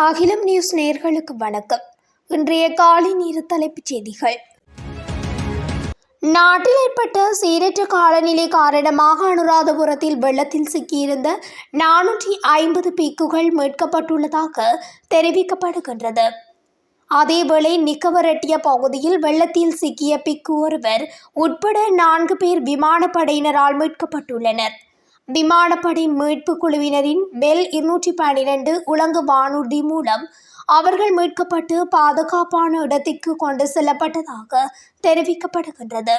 அகிலம் நியூஸ் நேர்களுக்கு வணக்கம். இன்றைய காலை நேர தலைப்புச் செய்திகள். நாட்டில் ஏற்பட்ட சீரற்ற காலநிலை காரணமாக அனுராதபுரத்தில் வெள்ளத்தில் சிக்கியிருந்த நானூற்றி ஐம்பது பீக்குகள் மீட்கப்பட்டுள்ளதாக தெரிவிக்கப்படுகின்றது. அதேவேளை நிக்கவரட்டிய பகுதியில் வெள்ளத்தில் சிக்கிய பிக்கு ஒருவர் உட்பட நான்கு பேர் விமானப்படையினரால் மீட்கப்பட்டுள்ளனர். விமானப்படை மீட்பு குழுவினரின் பெல் இருநூற்றி பன்னிரண்டு உலங்கு வானூர்தி மூலம் அவர்கள் மீட்கப்பட்டு பாதுகாப்பான இடத்திற்கு கொண்டு செல்லப்பட்டதாக தெரிவிக்கப்படுகின்றது.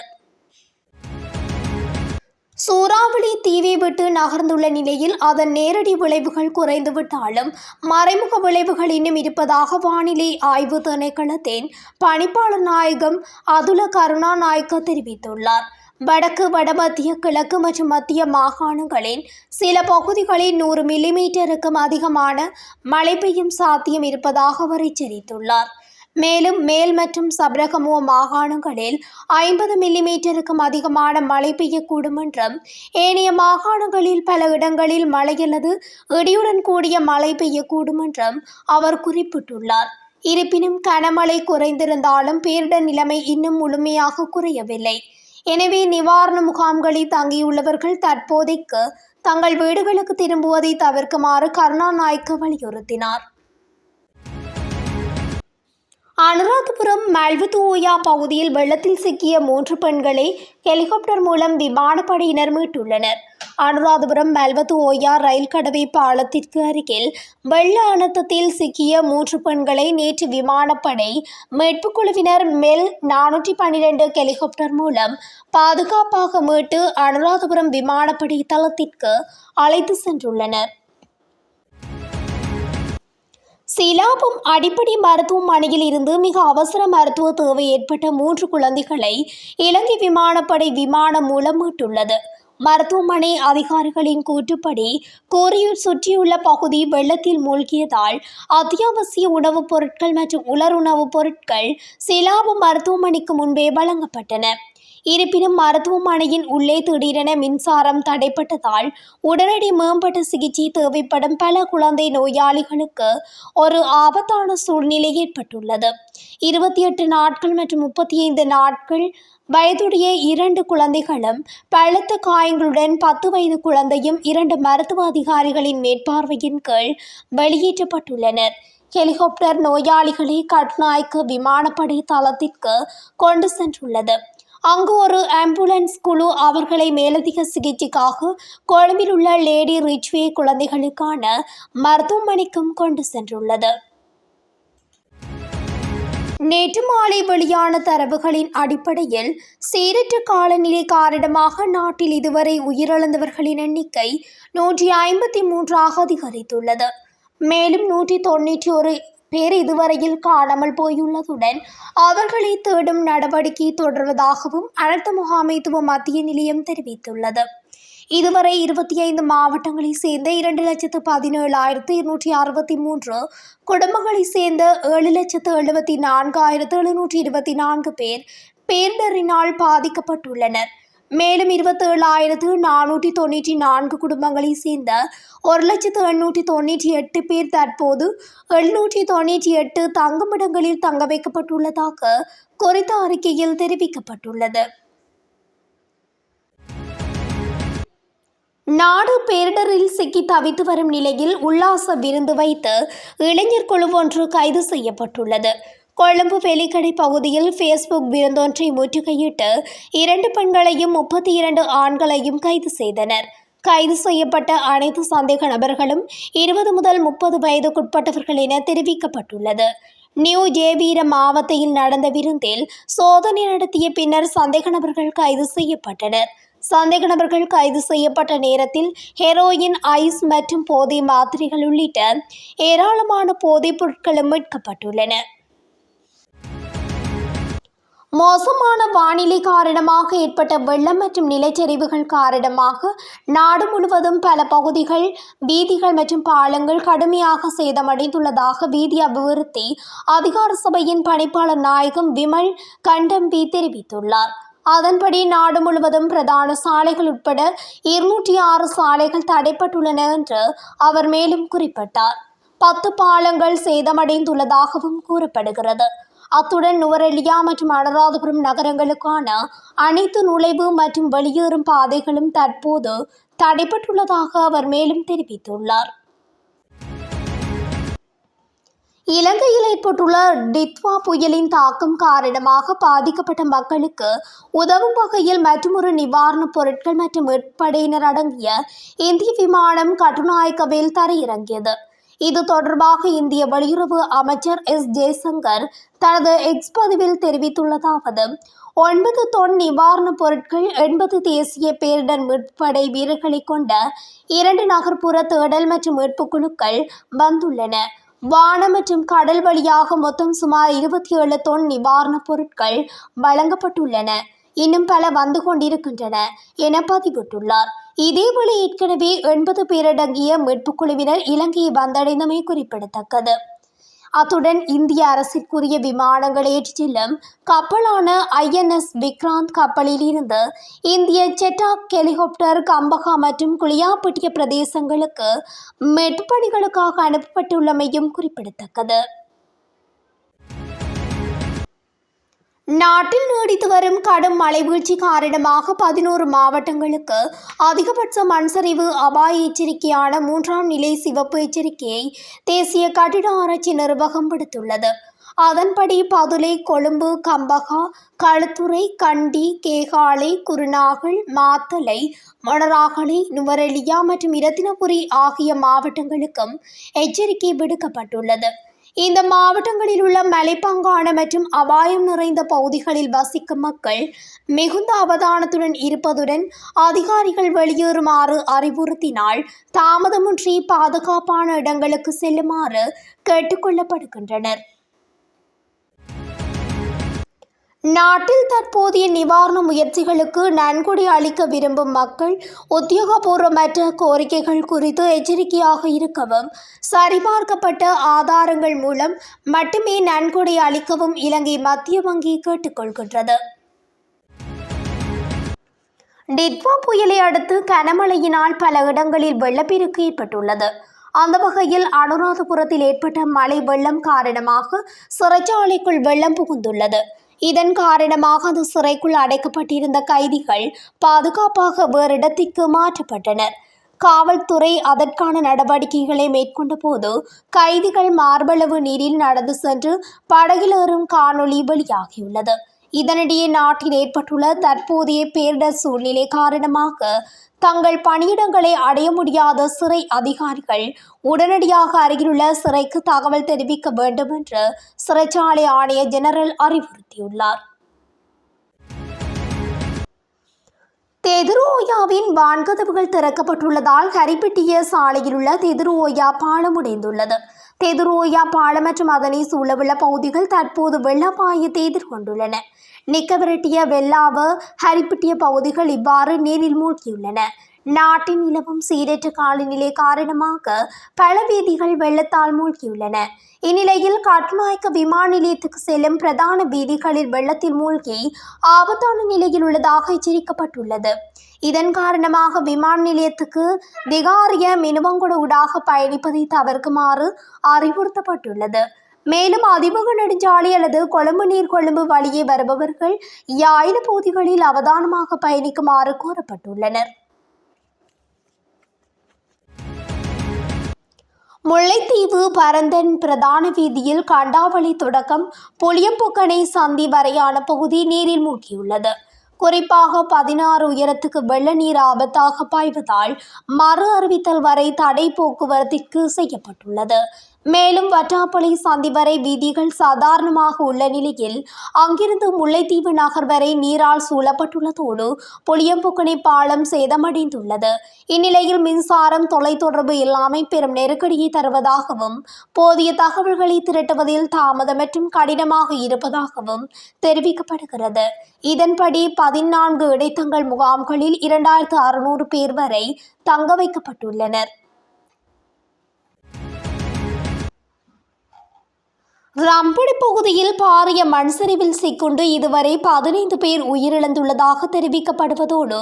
சூறாவளி தீவை விட்டு நகர்ந்துள்ள நிலையில் அதன் நேரடி விளைவுகள் குறைந்துவிட்டாலும் மறைமுக விளைவுகள் இன்னும் இருப்பதாக வானிலை ஆய்வு திணைக்களத்தின் பணிப்பாளர் நாயகம் அதுல கருணாநாயக்க தெரிவித்துள்ளார். வடக்கு வடமத்திய கிழக்கு மற்றும் மத்திய மாகாணங்களின் சில பகுதிகளில் நூறு மில்லிமீட்டருக்கும் அதிகமான மழை பெய்யும் சாத்தியம் இருப்பதாக அவர் எச்சரித்துள்ளார். மேலும் மேல் மற்றும் சபரகமுவ மாகாணங்களில் ஐம்பது மில்லிமீட்டருக்கும் அதிகமான மழை பெய்யக்கூடும் என்றும் ஏனைய மாகாணங்களில் பல இடங்களில் மழை அல்லது இடியுடன் கூடிய மழை பெய்யக்கூடும் என்றும் அவர் குறிப்பிட்டுள்ளார். இருப்பினும் கனமழை குறைந்திருந்தாலும் பேரிடர் நிலைமை இன்னும் முழுமையாக குறையவில்லை. எனவே நிவாரண முகாம்களில் தங்கியுள்ளவர்கள் தற்போதைக்கு தங்கள் வீடுகளுக்கு திரும்புவதை தவிர்க்குமாறு கருணாநாயக்க வலியுறுத்தினார். அனுராதபுரம் மல்வத்தூயா பகுதியில் வெள்ளத்தில் சிக்கிய மூன்று பெண்களை ஹெலிகாப்டர் மூலம் விமானப்படையினர் மீட்டுள்ளனர். அனுராதபுரம் மெல்வத்து ஓயா ரயில் கடவை பாலத்திற்கு அருகில் வெள்ள அனர்த்தத்தில் சிக்கிய மூன்று பெண்களை நேற்று விமானப்படை மீட்புக் குழுவினர் மெல் நானூற்றி பன்னிரண்டு ஹெலிகாப்டர் மூலம் பாதுகாப்பாக மீட்டு அனுராதபுரம் விமானப்படை தளத்திற்கு அழைத்து சென்றுள்ளனர். சிலாபம் அடிப்படை மருத்துவமனையில் இருந்து மிக அவசர மருத்துவ தேவை ஏற்பட்ட மூன்று குழந்தைகளை இலங்கை விமானப்படை விமானம் மூலம் மீட்டுள்ளது. மருத்துவமனை அதிகாரிகளின் கூற்றுப்படி கோரியூர் சுற்றியுள்ள பகுதி வெள்ளத்தில் மூழ்கியதால் அத்தியாவசிய உணவுப் பொருட்கள் மற்றும் உலர் உணவுப் பொருட்கள் சிலாபு மருத்துவமனைக்கு முன்பே வழங்கப்பட்டன. இருப்பினும் மருத்துவமனையின் உள்ளே திடீரென மின்சாரம் தடைப்பட்டதால் உடனடி மேம்பட்ட சிகிச்சை தேவைப்படும் பல குழந்தை நோயாளிகளுக்கு ஒரு ஆபத்தான சூழ்நிலை ஏற்பட்டுள்ளது. இருபத்தி எட்டு நாட்கள் மற்றும் முப்பத்தி ஐந்து நாட்கள் வயதுடைய இரண்டு குழந்தைகளும் பழுத்த காயங்களுடன் பத்து வயது குழந்தையும் இரண்டு மருத்துவ அதிகாரிகளின் மேற்பார்வையின் கீழ் வெளியேற்றப்பட்டுள்ளனர். ஹெலிகாப்டர் நோயாளிகளை கட்நாய்க்கு விமானப்படை தளத்திற்கு கொண்டு சென்றுள்ளது. அங்கு ஒரு ஆம்புலன்ஸ் குழு அவர்களை மேலதிக சிகிச்சைக்காக கொழும்பில் உள்ள லேடி ரிச்வே குழந்தைகளுக்கான மருத்துவமனைக்கும் கொண்டு சென்றுள்ளது. நேற்று மாலை வெளியான தரவுகளின் அடிப்படையில் சீரற்ற காலநிலை காரணமாக நாட்டில் இதுவரை உயிரிழந்தவர்களின் எண்ணிக்கை நூற்றி ஐம்பத்தி மூன்றாக அதிகரித்துள்ளது. மேலும் நூற்றி தொண்ணூற்றி ஒரு பேர் இதுவரையில் காணாமல் போயுள்ளதுடன் அவர்களை தேடும் நடவடிக்கை தொடர்வதாகவும் அனர்த்த முகாமைத்துவ மத்திய நிலையம் தெரிவித்துள்ளது. இதுவரை இருபத்தி ஐந்து மாவட்டங்களை சேர்ந்த இரண்டு லட்சத்து பதினேழாயிரத்து இருநூற்றி அறுபத்தி மூன்று குடும்பங்களை சேர்ந்த ஏழு லட்சத்து எழுபத்தி நான்காயிரத்து எழுநூற்றி இருபத்தி நான்கு பேர் பேரிடரினால் பாதிக்கப்பட்டுள்ளனர். மேலும் இருபத்தேழாயிரத்து நானூற்றி தொண்ணூற்றி நான்கு குடும்பங்களை சேர்ந்த ஒரு லட்சத்து எண்ணூற்றி தொண்ணூற்றி எட்டு பேர் தற்போது எழுநூற்றி தொண்ணூற்றி எட்டு தங்குமிடங்களில் தங்க வைக்கப்பட்டுள்ளதாக குறித்த அறிக்கையில் தெரிவிக்கப்பட்டுள்ளது. நாடு பேரிடரில் சிக்கி தவித்து வரும் நிலையில் உல்லாச விருந்து வைத்து இளைஞர் குழு ஒன்று கைது செய்யப்பட்டுள்ளது. கொழும்பு வெலிக்கடை பகுதியில் ஃபேஸ்புக் விருந்தொன்றை முற்றுகையிட்டு இரண்டு பெண்களையும் முப்பத்தி இரண்டு ஆண்களையும் கைது செய்தனர். கைது செய்யப்பட்ட அனைத்து சந்தேக நபர்களும் இருபது முதல் முப்பது வயதுக்குட்பட்டவர்கள் என தெரிவிக்கப்பட்டுள்ளது. நியூ ஜேவீர மாவட்டத்தில் நடந்த விருந்தில் சோதனை நடத்திய பின்னர் சந்தேக நபர்கள் கைது செய்யப்பட்டனர். சந்தேக நபர்கள் கைது செய்யப்பட்ட நேரத்தில் ஹெரோயின் ஐஸ் மற்றும் போதை மாத்திரைகள் உள்ளிட்ட ஏராளமான போதைப் பொருட்களும் மீட்கப்பட்டுள்ளன. மோசமான வானிலை காரணமாக ஏற்பட்ட வெள்ளம் மற்றும் நிலச்சரிவுகள் காரணமாக நாடு முழுவதும் பல பகுதிகள் வீதிகள் மற்றும் பாலங்கள் கடுமையாக சேதமடைந்துள்ளதாக வீதி அபிவிருத்தி அதிகார சபையின் பணிப்பாளர் நாயகம் விமல் கண்டம்பி தெரிவித்துள்ளார். அதன்படி நாடு முழுவதும் பிரதான சாலைகள் உட்பட இருநூற்றி ஆறு சாலைகள் தடைப்பட்டுள்ளன என்று அவர் மேலும் குறிப்பிட்டார். பத்து பாலங்கள் சேதமடைந்துள்ளதாகவும் கூறப்படுகிறது. அத்துடன் நுவரெலியா மற்றும் அனுராதபுரம் நகரங்களுக்கான அனைத்து நுழைவு மற்றும் வெளியேறும் பாதைகளும் தற்போது தடைப்பட்டுள்ளதாக அவர் மேலும் தெரிவித்துள்ளார். இலங்கையில் ஏற்பட்டுள்ள டித்வா புயலின் தாக்கம் காரணமாக பாதிக்கப்பட்ட மக்களுக்கு உதவும் வகையில் மற்றொரு நிவாரணப் பொருட்கள் மற்றும் மீட்படையினர் அடங்கிய இந்திய விமானம் கட்டுநாயக்கவில் தரையிறங்கியது. இது தொடர்பாக இந்திய வெளியுறவு அமைச்சர் எஸ் ஜெய்சங்கர் தனது எக்ஸ் பதிவில் தெரிவித்துள்ளதாவது ஒன்பது தொன் நிவாரணப் பொருட்கள் எண்பது தேசிய பேரிடர் மீட்படை வீரர்களை கொண்ட இரண்டு நகர்ப்புற தேடல் மற்றும் மீட்புக் குழுக்கள் வந்துள்ளன. வானம் மற்றும் கடல் வழியாக மொத்தம் சுமார் இருபத்தி ஏழு தொன் நிவாரணப் பொருட்கள் வழங்கப்பட்டுள்ளன. இன்னும் பல வந்து கொண்டிருக்கின்றன என பதிவிட்டுள்ளார். இதேபோல ஏற்கனவே எண்பது பேரடங்கிய மீட்புக் குழுவினர் இலங்கையை வந்தடைந்தமை குறிப்பிடத்தக்கது. அத்துடன் இந்திய அரசிற்குரிய விமானங்களை ஏற்றிச் செல்லும் கப்பலான ஐஎன்எஸ் விக்ராந்த் கப்பலில் இருந்து இந்திய செட்டாக் ஹெலிகாப்டர் கம்பகா மற்றும் குளியாப்பட்டிய பிரதேசங்களுக்கு மெட்பணிகளுக்காக அனுப்பப்பட்டுள்ளமையும் குறிப்பிடத்தக்கது. நாட்டில் நீடித்து வரும் கடும் மழை வீழ்ச்சி காரணமாக பதினோரு மாவட்டங்களுக்கு அதிகபட்ச மண்சரிவு அபாய எச்சரிக்கையான மூன்றாம் நிலை சிவப்பு எச்சரிக்கையை தேசிய கட்டிட ஆராய்ச்சி நிர்வாகம் விடுத்துள்ளது. அதன்படி பதுளை கொழும்பு கம்பகா களுத்துறை கண்டி கேகாலை குருநாகல் மாத்தலை மொனராகலை நுவரெலியா மற்றும் இரத்தினபுரி ஆகிய மாவட்டங்களுக்கும் எச்சரிக்கை விடுக்கப்பட்டுள்ளது. இந்த மாவட்டங்களில் உள்ள மலைப்பங்கான மற்றும் அபாயம் நிறைந்த பகுதிகளில் வசிக்கும் மக்கள் மிகுந்த அவதானத்துடன் இருப்பதுடன் அதிகாரிகள் வெளியேறுமாறு அறிவுறுத்தினால் தாமதமின்றி பாதுகாப்பான இடங்களுக்கு செல்லுமாறு கேட்டுக்கொள்ளப்படுகின்றனர் நாட்டில் தற்போதைய நிவாரண முயற்சிகளுக்கு நன்கொடை அளிக்க விரும்பும் மக்கள் உத்தியோகபூர்வமற்ற கோரிக்கைகள் குறித்து எச்சரிக்கையாக இருக்கவும் சரிபார்க்கப்பட்ட ஆதாரங்கள் மூலம் மட்டுமே நன்கொடை அளிக்கவும் இலங்கை மத்திய வங்கி கேட்டுக்கொள்கின்றது. டிட்வா புயலை அடுத்து கனமழையினால் பல இடங்களில் வெள்ளப்பெருக்கு ஏற்பட்டுள்ளது. அந்த வகையில் அனுராதபுரத்தில் ஏற்பட்ட மழை வெள்ளம் காரணமாக சிறைச்சாலைக்குள் வெள்ளம் புகுந்துள்ளது. இதன் காரணமாக அந்த சிறைக்குள் அடைக்கப்பட்டிருந்த கைதிகள் பாதுகாப்பாக வேறு இடத்திற்கு மாற்றப்பட்டனர். காவல்துறை அதற்கான நடவடிக்கைகளை மேற்கொண்ட போது கைதிகள் மார்பளவு நீரில் நடந்து சென்று படகில் ஏறும் காணொளி வெளியாகியுள்ளது. இதனிடையே நாட்டில் ஏற்பட்டுள்ள தற்போதைய பேரிடர் சூழ்நிலை காரணமாக தங்கள் பணியிடங்களை அடைய முடியாத சிறை அதிகாரிகள் உடனடியாக அருகிலுள்ள சிறைக்கு தகவல் தெரிவிக்க வேண்டும் என்று சிறைச்சாலை ஆணையர் ஜெனரல் அறிவுறுத்தியுள்ளார். தெதுரோயாவின் வான்கதவுகள் திறக்கப்பட்டுள்ளதால் ஹரிப்பிட்டிய சாலையில் உள்ள தெதுரோயா பாலம் உடைந்துள்ளது. தெதுரோயா பாலம் மற்றும் அதனை சூழவுள்ள பகுதிகள் தற்போது வெள்ளப்பாயத்தை எதிர்கொண்டுள்ளன. நிக்கவிரட்டிய வெள்ளாவ ஹரிப்பிட்டிய பகுதிகள் இவ்வாறு நீரில் மூழ்கியுள்ளன. நாட்டின் நிலவும் சீரற்ற காலநிலை காரணமாக பல வீதிகள் வெள்ளத்தால் மூழ்கியுள்ளன. இந்நிலையில் கட்டுநாயக்க விமான நிலையத்துக்கு செல்லும் பிரதான வீதிகளில் வெள்ளத்தில் மூழ்கி ஆபத்தான நிலையில் உள்ளதாக எச்சரிக்கப்பட்டுள்ளது. இதன் காரணமாக விமான நிலையத்துக்கு திகாரிய மினுவங்குட ஊடாக பயணிப்பதை தவிர்க்குமாறு அறிவுறுத்தப்பட்டுள்ளது. மேலும் அதிமுக நெடுஞ்சாலை அல்லது கொழும்பு நீர்கொழும்பு வழியே வருபவர்கள் யாயின பகுதிகளில் அவதானமாக பயணிக்குமாறு கூறப்பட்டுள்ளனர். முல்லைத்தீவு பரந்தன் பிரதான வீதியில் கண்டாவளி தொடக்கம் புளியம்புக்கனை சந்தி வரையான பகுதி நீரில் மூழ்கியுள்ளது. குறிப்பாக பதினாறு உயரத்துக்கு வெள்ள நீர் ஆபத்தாக பாய்வதால் மறு அறிவித்தல் வரை தடை போக்குவரத்திற்கு செய்யப்பட்டுள்ளது. மேலும் வட்டாப்பளை சந்தி வரை வீதிகள் சாதாரணமாக உள்ள நிலையில் அங்கிருந்து முல்லைத்தீவு நகர் வரை நீரால் சூழப்பட்டுள்ளதோடு புளியம்புக்கணி பாலம் சேதமடைந்துள்ளது. இந்நிலையில் மின்சாரம் தொலைத்தொடர்பு இல்லாமை பெரும் நெருக்கடியை தருவதாகவும் போதிய தகவல்களை திரட்டுவதில் தாமதம் மற்றும் கடினமாக இருப்பதாகவும் தெரிவிக்கப்படுகிறது. இதன்படி பதினான்கு இடைத்தங்கள் முகாம்களில் இரண்டாயிரத்து அறுநூறு பேர் வரை தங்க வைக்கப்பட்டுள்ளனர். ரம்புடி பகுதியில் பாரிய மண் சரிவில் சிக்குண்டு இதுவரை பதினைந்து பேர் உயிரிழந்துள்ளதாக தெரிவிக்கப்படுவதோடு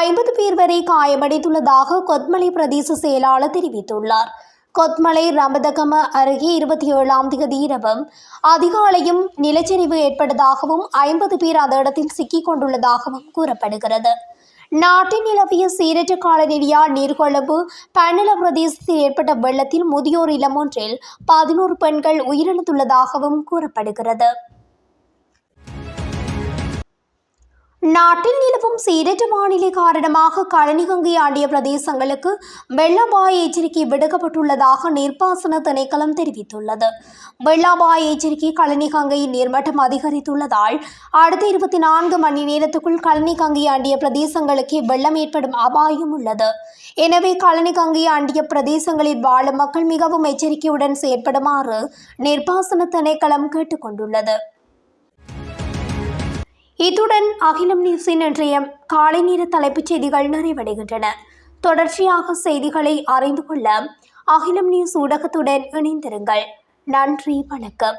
ஐம்பது பேர் வரை காயமடைந்துள்ளதாக கொத்மலை பிரதேச செயலாளர் தெரிவித்துள்ளார். கொத்மலை ரமதகம அருகே இருபத்தி ஏழாம் தேதி இரவும் அதிகாலையும் நிலச்சரிவு ஏற்பட்டதாகவும் ஐம்பது பேர் அந்த இடத்தில் சிக்கிக் கொண்டுள்ளதாகவும் கூறப்படுகிறது. நாட்டில் நிலவிய சீரற்ற காலநிலையால் நீர்கொழும்பு? பன்னல பிரதேசத்தில் ஏற்பட்ட வெள்ளத்தில் முதியோர் இளமொன்றில் பதினோரு பெண்கள் உயிரிழந்துள்ளதாகவும் கூறப்படுகிறது. நாட்டில் நிலவும் சீரற்ற வானிலை காரணமாக கழனிகங்கை ஆண்டிய பிரதேசங்களுக்கு வெள்ள எச்சரிக்கை விடுக்கப்பட்டுள்ளதாக நீர்ப்பாசன திணைக்களம் தெரிவித்துள்ளது. வெள்ள அபாய எச்சரிக்கை கழனிகங்கையின் நீர்மட்டம் அதிகரித்துள்ளதால் அடுத்த இருபத்தி நான்கு மணி நேரத்துக்குள் கழனிகங்கை ஆண்டிய பிரதேசங்களுக்கு வெள்ளம் ஏற்படும் அபாயம் உள்ளது. எனவே கழனிகங்கை ஆண்டிய பிரதேசங்களில் வாழும் மக்கள் மிகவும் எச்சரிக்கையுடன் செயற்படுமாறு நீர்ப்பாசன திணைக்களம் கேட்டுக்கொண்டுள்ளது. இத்துடன் அகிலம் நியூஸின் இன்றைய காலை நேர தலைப்புச் செய்திகள் நிறைவடைகின்றன. தொடர்ச்சியாக செய்திகளை அறிந்து கொள்ள அகிலம் நியூஸ் ஊடகத்துடன் இணைந்திருங்கள். நன்றி வணக்கம்.